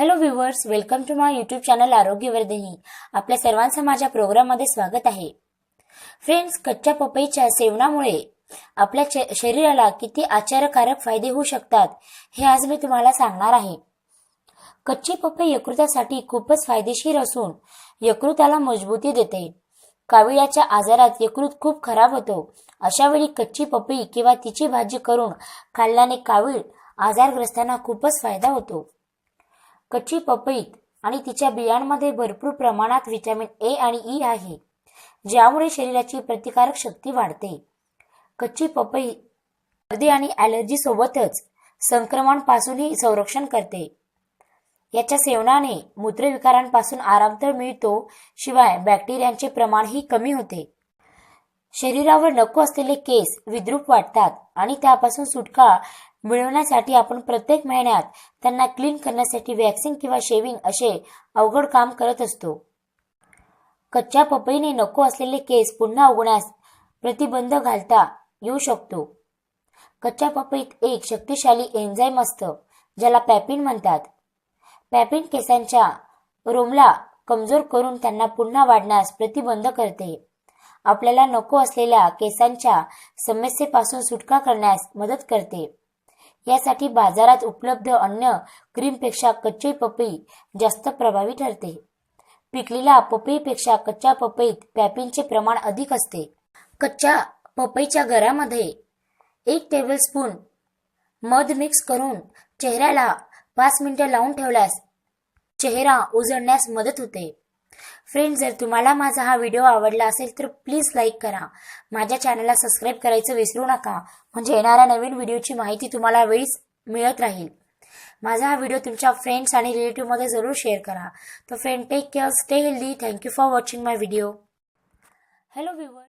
Hello viewers welcome to my YouTube channel Arogyavardhini आपल्या सर्वांचं माझ्या प्रोग्राममध्ये स्वागत आहे. फ्रेंड्स कच्च्या पपईच्या सेवनामुळे आपल्या शरीराला किती आश्चर्यकारक फायदे होऊ शकतात हे आज मी तुम्हाला सांगणार आहे. कच्ची पपई यकृतासाठी खूपच फायदेशीर असून यकृताला मजबूती देते. काविळ्याच्या आजारात यकृत खूप खराब होतो. अशा वेळी कच्ची पपई किंवा तिची भाजी करून खाल्ल्याने कावीळ आजारग्रस्तांना खूपच फायदा होतो. कच्ची पपईत आणि तिच्या बियांमध्ये भरपूर प्रमाणात व्हिटॅमिन ए आणि ई आहे ज्यामुळे शरीराची प्रतिकारक शक्ती वाढते. कच्ची पपई सर्दी आणि ॲलर्जी सोबतच संक्रमणापासूनही संरक्षण करते. याच्या सेवनाने मूत्रविकारांपासून आराम तर मिळतो शिवाय बॅक्टेरियांचे प्रमाणही कमी होते. शरीरावर नको असलेले केस विद्रूप वाटतात आणि त्यापासून सुटका मिळवण्यासाठी आपण प्रत्येक महिन्यात त्यांना क्लीन करण्यासाठी वॅक्सिंग किंवा शेविंग असे अवघड काम करत असतो. कच्च्या पपईने नको असलेले केस पुन्हा उगण्यास प्रतिबंध घालता येऊ शकतो. कच्च्या पपईत एक शक्तिशाली एन्झाईम असतं ज्याला पॅपिन म्हणतात. पॅपिन केसांच्या रोमला कमजोर करून त्यांना पुन्हा वाढण्यास प्रतिबंध करते. आपल्याला नको असलेल्या केसांच्या समस्येपासून सुटका करण्यास मदत करते. यासाठी बाजारात उपलब्ध अन्न क्रीमपेक्षा कच्ची पपई जास्त प्रभावी ठरते. पिकलेल्या पपईपेक्षा कच्च्या पपईत पॅपिनचे प्रमाण अधिक असते. कच्च्या पपईच्या घरामध्ये एक टेबलस्पून मध मिक्स करून चेहऱ्याला पाच मिनिटं लावून ठेवल्यास चेहरा उजळण्यास मदत होते. फ्रेंड जर तुम्हाला माझा हा व्हिडिओ आवडला असेल तर प्लीज लाईक करा. माझ्या चॅनलला सबस्क्राईब करायचं विसरू नका. म्हणजे येणाऱ्या नवीन व्हिडिओची माहिती तुम्हाला वेळीच मिळत राहील. माझा हा व्हिडिओ तुमच्या फ्रेंड्स आणि रिलेटिव्हमध्ये जरूर शेअर करा. तर friend take care stay healthy thank you for watching my video hello viewer